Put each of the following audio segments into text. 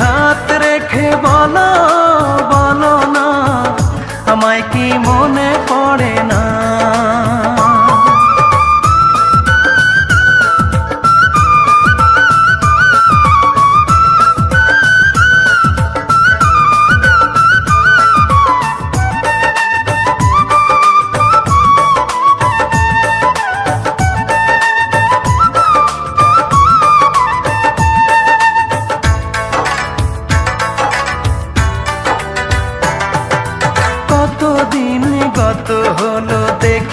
হাত রেখে বলো বলো না। আমায় কি মনে পড়ে না?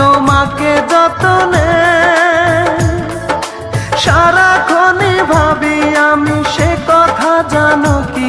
তোমাকে যতনে সারাক্ষণে ভাবি আমি সে কথা জানো কি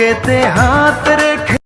আর কারও না বুকেতে হাত